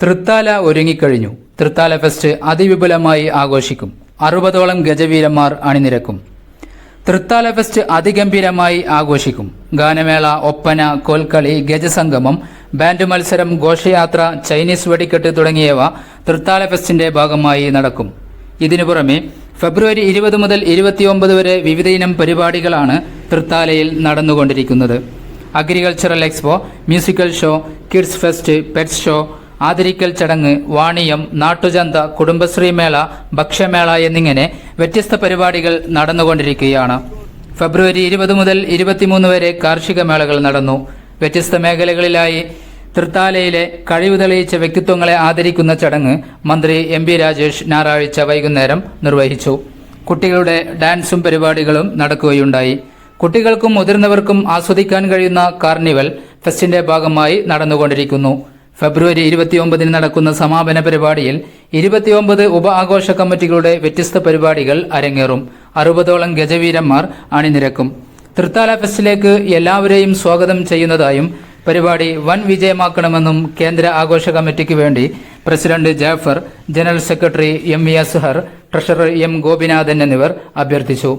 തൃത്താല ഒരുങ്ങിക്കഴിഞ്ഞു. തൃത്താല ഫെസ്റ്റ് അതിവിപുലമായി ആഘോഷിക്കും. അറുപതോളം ഗജവീരന്മാർ അണിനിരക്കും. തൃത്താല ഫെസ്റ്റ് അതിഗംഭീരമായി ആഘോഷിക്കും. ഗാനമേള ഒപ്പന കോൽക്കളി ഗജസംഗമം ബാൻഡ് മത്സരം ഘോഷയാത്ര ചൈനീസ് വെടിക്കെട്ട് തുടങ്ങിയവ തൃത്താല ഫെസ്റ്റിന്റെ ഭാഗമായി നടക്കും. ഇതിനു പുറമെ ഫെബ്രുവരി ഇരുപത് മുതൽ ഇരുപത്തിയൊമ്പത് വരെ വിവിധയിനം പരിപാടികളാണ് തൃത്താലയിൽ നടന്നുകൊണ്ടിരിക്കുന്നത്. Agricultural expo musical show kids fest pets show ആദരിക്കൽ ചടങ്ങ് വാണിയം നാട്ടുചന്ത കുടുംബശ്രീ മേള ഭക്ഷ്യമേള എന്നിങ്ങനെ വ്യത്യസ്ത പരിപാടികൾ നടന്നുകൊണ്ടിരിക്കുകയാണ്. ഫെബ്രുവരി ഇരുപത് മുതൽ ഇരുപത്തിമൂന്ന് വരെ കാർഷിക മേളകൾ നടന്നു. വ്യത്യസ്ത മേഖലകളിലായി തൃത്താലയിലെ കഴിവ് തെളിയിച്ച വ്യക്തിത്വങ്ങളെ ആദരിക്കുന്ന ചടങ്ങ് മന്ത്രി എം പി രാജേഷ് ഞായറാഴ്ച വൈകുന്നേരം നിർവഹിച്ചു. കുട്ടികളുടെ ഡാൻസും പരിപാടികളും നടക്കുകയുണ്ടായി. കുട്ടികൾക്കും മുതിർന്നവർക്കും ആസ്വദിക്കാൻ കഴിയുന്ന കാർണിവൽ ഫെസ്റ്റിന്റെ ഭാഗമായി നടന്നുകൊണ്ടിരിക്കുന്നു. ഫെബ്രുവരി ഇരുപത്തിയൊമ്പതിന് നടക്കുന്ന സമാപന പരിപാടിയിൽ ഇരുപത്തിയൊമ്പത് ഉപ ആഘോഷ കമ്മിറ്റികളുടെ വ്യത്യസ്ത പരിപാടികൾ അരങ്ങേറും. അറുപതോളം ഗജവീരന്മാർ അണിനിരക്കും. തൃത്താല ഫെസ്റ്റിലേക്ക് എല്ലാവരെയും സ്വാഗതം ചെയ്യുന്നതായും പരിപാടി വൻ വിജയമാക്കണമെന്നും കേന്ദ്ര ആഘോഷ കമ്മിറ്റിക്ക് വേണ്ടി president Jafar general secretary M V Azhar treasurer M Gopinathan എന്നിവർ അഭ്യർത്ഥിച്ചു.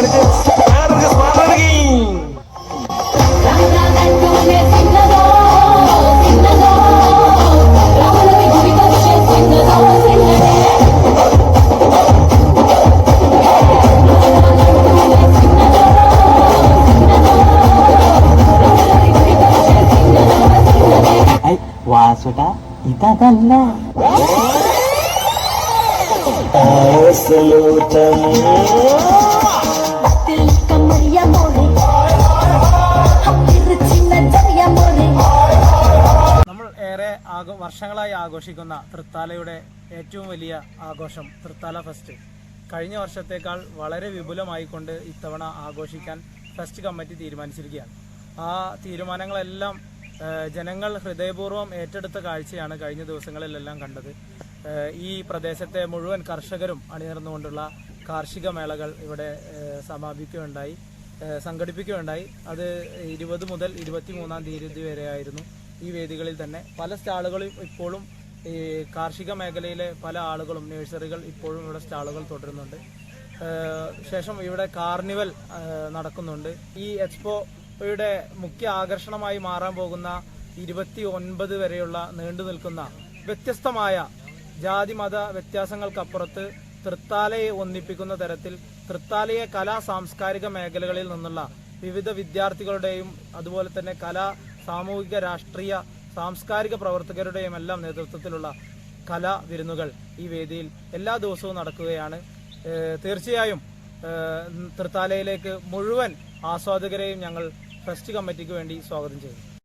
கருக்கு யாருக்கு சுவாமி వాసుట ఇతదల్లా ആഘോ വർഷങ്ങളായി ആഘോഷിക്കുന്ന തൃത്താലയുടെ ഏറ്റവും വലിയ ആഘോഷം തൃത്താല ഫെസ്റ്റ്. കഴിഞ്ഞ വർഷത്തേക്കാൾ വളരെ വിപുലമായിക്കൊണ്ട് ഇത്തവണ ആഘോഷിക്കാൻ ഫെസ്റ്റ് കമ്മിറ്റി തീരുമാനിച്ചിരിക്കുകയാണ്. ആ തീരുമാനങ്ങളെല്ലാം ജനങ്ങൾ ഹൃദയപൂർവം ഏറ്റെടുത്ത കാഴ്ചയാണ് കഴിഞ്ഞ ദിവസങ്ങളിലെല്ലാം കണ്ടത്. ഈ പ്രദേശത്തെ മുഴുവൻ കർഷകരും അണിനിർന്നുകൊണ്ടുള്ള കാർഷിക മേളകൾ ഇവിടെ സമാപിക്കുകയുണ്ടായി സംഘടിപ്പിക്കുകയുണ്ടായി. അത് ഇരുപത് മുതൽ ഇരുപത്തി മൂന്നാം തീയതി വരെയായിരുന്നു. ഈ വേദികളിൽ തന്നെ പല സ്റ്റാളുകളും ഇപ്പോഴും ഈ കാർഷിക മേഖലയിലെ പല ആളുകളും നഴ്സറികൾ ഇപ്പോഴും ഇവിടെ സ്റ്റാളുകൾ തുടരുന്നുണ്ട്. ശേഷം ഇവിടെ കാർണിവൽ നടക്കുന്നുണ്ട്. ഈ എക്സ്പോയുടെ മുഖ്യ ആകർഷണമായി മാറാൻ പോകുന്ന ഇരുപത്തി ഒൻപത് വരെയുള്ള നീണ്ടു നിൽക്കുന്ന വ്യത്യസ്തമായ ജാതി മത വ്യത്യാസങ്ങൾക്കപ്പുറത്ത് തൃത്താലയെ ഒന്നിപ്പിക്കുന്ന തരത്തിൽ തൃത്താലയെ കലാ സാംസ്കാരിക മേഖലകളിൽ നിന്നുള്ള വിവിധ വിദ്യാർത്ഥികളുടെയും അതുപോലെ തന്നെ കലാ സാമൂഹിക രാഷ്ട്രീയ സാംസ്കാരിക പ്രവർത്തകരുടെയും എല്ലാം നേതൃത്വത്തിലുള്ള കലാ വിരുന്നുകൾ ഈ വേദിയിൽ എല്ലാ ദിവസവും നടക്കുകയാണ്. തീർച്ചയായും തൃത്താലയിലേക്ക് മുഴുവൻ ആസ്വാദകരെയും ഞങ്ങൾ ഫെസ്റ്റ് കമ്മിറ്റിക്ക് വേണ്ടി സ്വാഗതം ചെയ്യുന്നു.